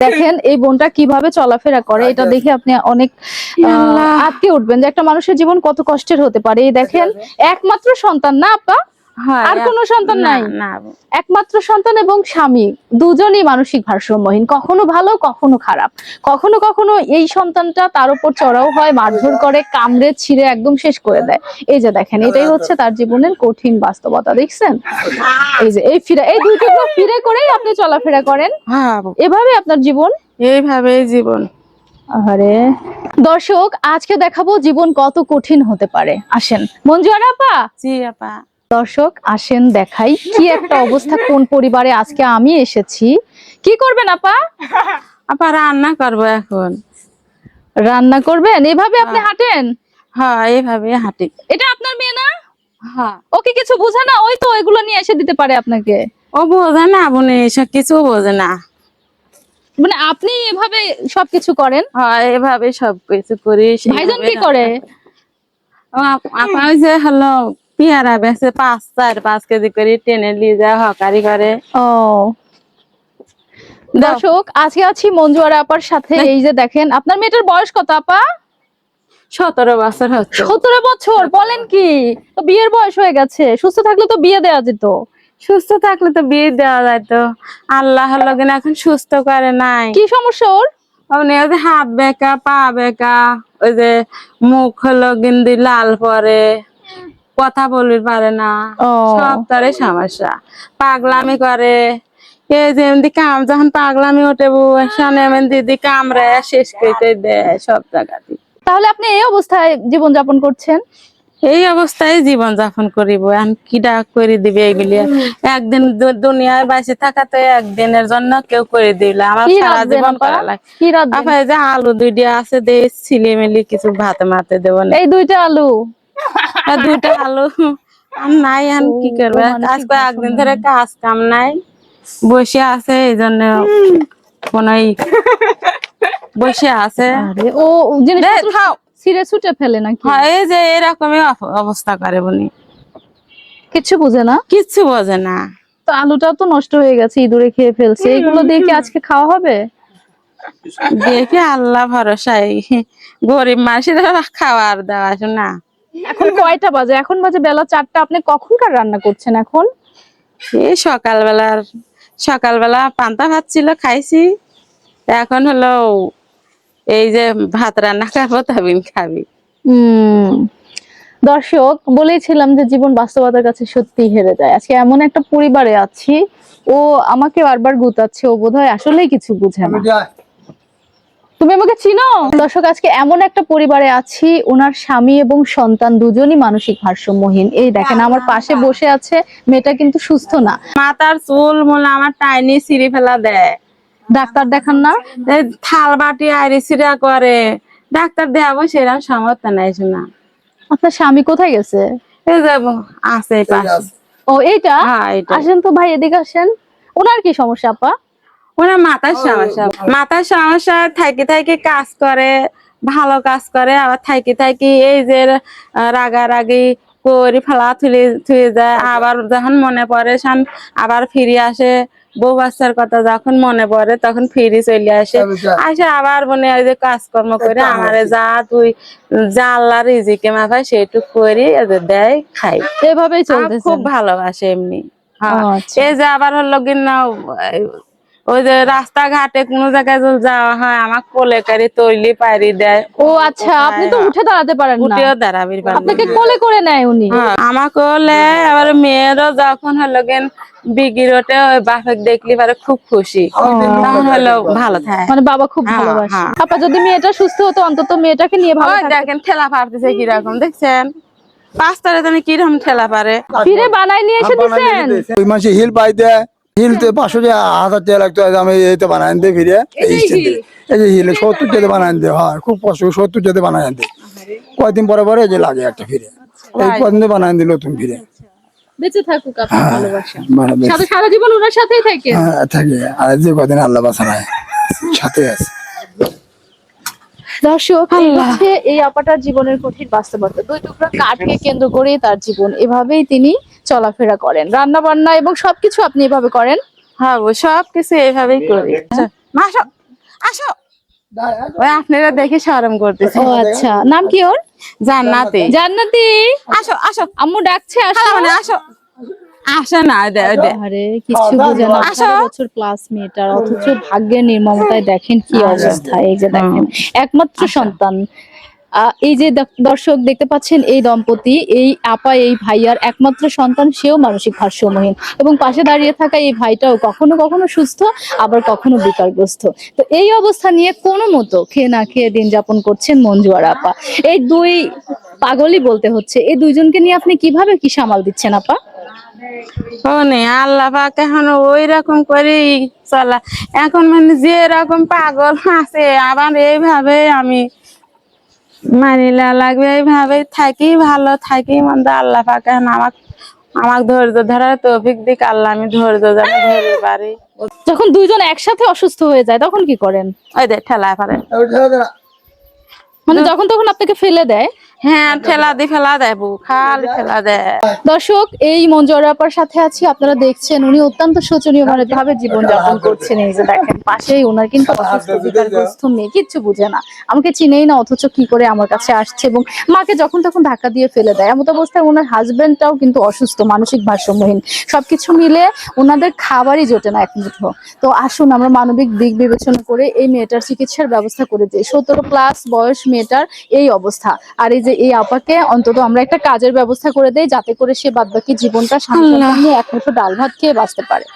দেখেন এই বোনটা কীভাবে চলাফেরা করে এটা দেখে আপনি অনেক আটকে উঠবেন যে একটা মানুষের জীবন কত কষ্টের হতে পারে। এই দেখেন একমাত্র সন্তান না আপা? আর কোনো সন্তান নাই? একমাত্র সন্তান এবং স্বামী দুজনই মানসিক ভারসাম্যহীন কখনো ভালো কখনো খারাপ। কখনো কখনো এই সন্তানটা তার উপর চড়াও হয় মারধর করে কামড়ে ছিঁড়ে একদম শেষ করে দেয়। এই যে দেখেন এটাই হচ্ছে তার জীবনের কঠিন বাস্তবতা দেখছেন? এই যে এই ফিরে এই দুইটা ফিরে করেই আপনি চলাফেরা করেন। হ্যাঁ এভাবে আপনার জীবন? এইভাবেই জীবন। আরে দর্শক আজকে দেখাবো জীবন কত কঠিন হতে পারে। আসেন। মঞ্জু আর আপা? জি আপা। দর্শক আসেন দেখাই কি একটা অবস্থা কোন পরিবারে আজকে আমি এসেছি। কি করবেন আপা? আপা রান্না করব এখন। রান্না করবেন? এভাবে আপনি হাঁটেন? হ্যাঁ এইভাবে হাঁটি। এটা আপনার মেয়ে না? হ্যাঁ। ওকে কিছু বোঝে না? ওই তো এগুলো নিয়ে এসে দিতে পারে আপনাকে। ও বোঝে না বোনে এসব কিছু বোঝে না। মানে আপনি এভাবে সবকিছু করেন? হয় এভাবে সব কিছু করি ভাইজান কি করে? আপা ওই যে হলো পেয়ারা বেছে পাঁচ চার পাঁচ কেজি করে টেনে নিয়ে যায় হকারি করে। ও। দর্শক আজকে আছি মঞ্জু আর আপার সাথে। এই যে দেখেন আপনার মেয়েটার বয়স কত আপা? সতেরো বছর হচ্ছে। সতেরো বছর বলেন কি? তো বিয়ের বয়স হয়ে গেছে সুস্থ থাকলে তো বিয়ে দেওয়া যেত। সুস্থ থাকলে তো বিয়ে দেওয়া যাইতো। আল্লাহ লগিন এখন সুস্থ করে নাই। কি সমস্যা ওর? মানে ওই যে হাত বেঁকা পা বেঁকা ওই যে মুখ হলো গিন্দি লাল পরে। কথা বলতে পারে না। সব তারে সমস্যা। পাগলামি করে। এই যে এমনি কাম যখন পাগলামি ওঠে সামনে এমন দিদি কামড়ে শেষ করে দেয় সব জায়গাতে তাহলে আপনি এই অবস্থায় জীবন যাপন করছেন? এই অবস্থায় জীবন যাপন করিব এখন কি ডাক করে দিবে এইগুলি একদিন দু- দুনিয়ায় বাইসে থাকা তো একদিনের জন্য কেউ করে দিলে আমার সারা জীবন করা? লাগে। যে আলু দুইটা আছে দে ছিলে মিলি কিছু ভাতে মাতে দেবো না। এই দুইটা আলু। দুইটা আলু। আর নাই এখন কি করবে? আজকে একদিন ধরে কাজ কাম নাই। বসে আছে এই জন্য কোন বসে আছে। ও জিনিস খাও। ছিঁড়ে ছুটে ফেলে নাকি? হয় এই যে এরকমই অব- অবস্থা করে বনি। কিছু বুঝে না? কিচ্ছু বোঝে না। তো আলুটাও তো নষ্ট হয়ে গেছে ইঁদুরে খেয়ে ফেলছে। এগুলো দিয়ে কি আজকে খাওয়া হবে? দেখে আল্লাহ ভরসাই গরিব মানুষের খাওয়ার দেওয়া না। এখন কয়টা বাজে? এখন বাজে বেলা চারটা। আপনি কখনকার রান্না করছেন এখন? এই সকালবেলার সকালবেলা পান্তা ভাত ছিল খাইছি। এখন হলো এই যে ভাত রান্না খাব তবিন খাবি। উম দর্শক বলেছিলাম যে জীবন বাস্তবতার কাছে সত্যি হেরে যায়। আজকে এমন একটা পরিবারে আছি ও আমাকে বারবার গুতাচ্ছে। ও বোধহয় আসলেই কিছু বুঝে না। তুমি আমাকে চিনো? দর্শক আজকে এমন একটা পরিবারে আছি ওনার স্বামী এবং সন্তান দুজনই মানসিক ভারসাম্যহীন। এই দেখেন আমার পাশে বসে আছে মেয়েটা কিন্তু সুস্থ না। মাতার চুল মূল আমার টাইনি সিঁড়ি ফেলা দেয়। ডাক্তার দেখান না। থাল বাটি আইরি সিরা করে। ডাক্তার দেখাবো সেরকম সামর্থ্য নাই শোনা। আপনার স্বামী কোথায় গেছে? আছে পাশে। ও এইটা? হ্যাঁ এটা আসেন তো ভাই এদিকে আসেন। ওনার কি সমস্যা আপা? ওনার মাথার সমস্যা মাথার সমস্যা থাকি থাকি কাজ করে ভালো কাজ করে আবার থাকি থাকি এই যে রাগারাগি করি ফেলা তুলে থুয়ে যায়। আবার যখন মনে পড়ে সান আবার ফিরে আসে। বউ বাচ্চার কথা যখন মনে পড়ে তখন ফিরে চলে আসে। আসে আবার মনে হয় যে কাজকর্ম করে আমারে যা তুই যা আল্লাহ রিজিকে মাফায় সেইটুক করি এদের দেয় খাই। এভাবেই চলতেছে। খুব ভালোবাসে এমনি। হ্যাঁ। আচ্ছা। এই যে আবার হলো কিনা ওই যে রাস্তাঘাটে কোনো জায়গায় যদি যাওয়া হয় আমার কোলে করে তৈলি পারি দেয়। ও আচ্ছা আপনি তো উঠে দাঁড়াতে পারেন না। উঠেও দাঁড়াবি আপনাকে কোলে করে নেয় উনি? হ্যাঁ, আমাকে হলে আবার মেয়েরও যখন হলো গেন বিগিরোটে ওই বাপেক দেখলি পারে খুব খুশি। তখন হলো ভালো থাকে। মানে বাবা খুব হ্যাঁ, ভালোবাসে। হ্যাঁ। আপা যদি মেয়েটা সুস্থ হতো অন্তত মেয়েটাকে নিয়ে ভালো দেখেন ঠেলা পারতেছে কীরকম দেখছেন? পাঁচটারে কীরকম ঠেলা পারে ফিরে বানাই নিয়ে এসে দিছেন। ওই মানুষের হিল পাই দেয় হিল তো পাঁচশো টাকা হাজার টাকা লাগতো আমি এই তো বানাই আনতে ফিরে এই যে হিল। সত্তর টাকা বানাই আনতে হয় খুব কষ্ট সত্তর টাকা বানাই আনতে। কয়দিন পরে পরে যে লাগে একটা ফিরে। এই কদিন বানাই আনতে নতুন ফিরে। বেঁচে থাকুক আপনার ভালোবাসা। সারা সারা জীবন ওনার সাথেই থাকে। হ্যাঁ, থাকে। আর যে কদিন আল্লাহ বাসানায় সাথে আছে। দর্শক এই হচ্ছে এই আপাটার জীবনের কঠিন বাস্তবতা। দুই টুকরা কাঠকে কেন্দ্র করেই তার জীবন। এভাবেই তিনি চলাফেরা করেন। রান্না বান্না এবং সবকিছু আপনি এভাবে করেন? হ্যাঁ গো, সব কিছু এইভাবেই করি মাসো আসো। ওই আপনারা দেখে শরম করতেছে। ও আচ্ছা। নাম কি ওর? জান্নাতে। জান্নাতি। আসো আসো। আম্মু ডাকছে আসো। মানে আসো। আসো না দে দে। আরে কিছু বোঝে না। আসো। বছর ক্লাস মেয়েটার অথচ ভাগ্যের নির্মমতায় দেখেন কি অবস্থা এই যে দেখেন। একমাত্র সন্তান। এই যে দর্শক দেখতে পাচ্ছেন এই দম্পতি এই আপা এই ভাইয়ার একমাত্র সন্তান সেও মানসিক ভারসাম্যহীন। এবং পাশে দাঁড়িয়ে থাকা এই ভাইটাও কখনো কখনো সুস্থ আবার কখনো বিকারগ্রস্ত। তো এই অবস্থা নিয়ে কোনো মতো খেয়ে না খেয়ে দিন যাপন করছেন মঞ্জু আর আপা। এই দুই পাগলই বলতে হচ্ছে। এই দুইজনকে নিয়ে আপনি কীভাবে কি সামাল দিচ্ছেন আপা? ও আল্লাহ পাক এখন ওই রকম করে চলা। এখন মানে যে রকম পাগল আছে আবার এইভাবে আমি মানিলা লাগবে এইভাবে থাকি ভালো থাকি মন্দ আল্লাহ পাক এখন আমাক আমাক ধৈর্য ধরার তৌফিক দিক আল্লাহ আমি ধৈর্য যেন ধরে পারি। যখন দুইজন একসাথে অসুস্থ হয়ে যায় তখন কি করেন? ওই দে ঠেলায় পারে। মানে যখন তখন আপনাকে ফেলে দেয়? হ্যাঁ দর্শক, এই সাথে আছি, আপনারা দেখছেন, উনি অত্যন্ত শোচনীয় মানে ভাবে করছেন, এই যে দেখেন, পাশেই ওনার কিন্তু কিচ্ছু বুঝে না। আমাকে চিনেই না, অথচ কি করে আমার কাছে আসছে, এবং মাকে যখন তখন ধাক্কা দিয়ে ফেলে দেয়। এমন অবস্থায় ওনার হাজবেন্ডটাও কিন্তু অসুস্থ, মানসিক ভারসাম্যহীন। সবকিছু মিলে ওনাদের খাবারই জোটে না এক মুঠো। তো আসুন, আমরা মানবিক দিক বিবেচনা করে এই মেয়েটার চিকিৎসার ব্যবস্থা করে দিই। সতেরো প্লাস বয়স মেয়েটার এই অবস্থা। আর এই যে এই আপাকে অন্তত আমরা একটা কাজের ব্যবস্থা করে দেয় যাতে করে সে বাদবাকি জীবনটা সামনে একমাত্র নিয়ে এক মুঠো ডাল ভাত খেয়ে বাঁচতে পারে।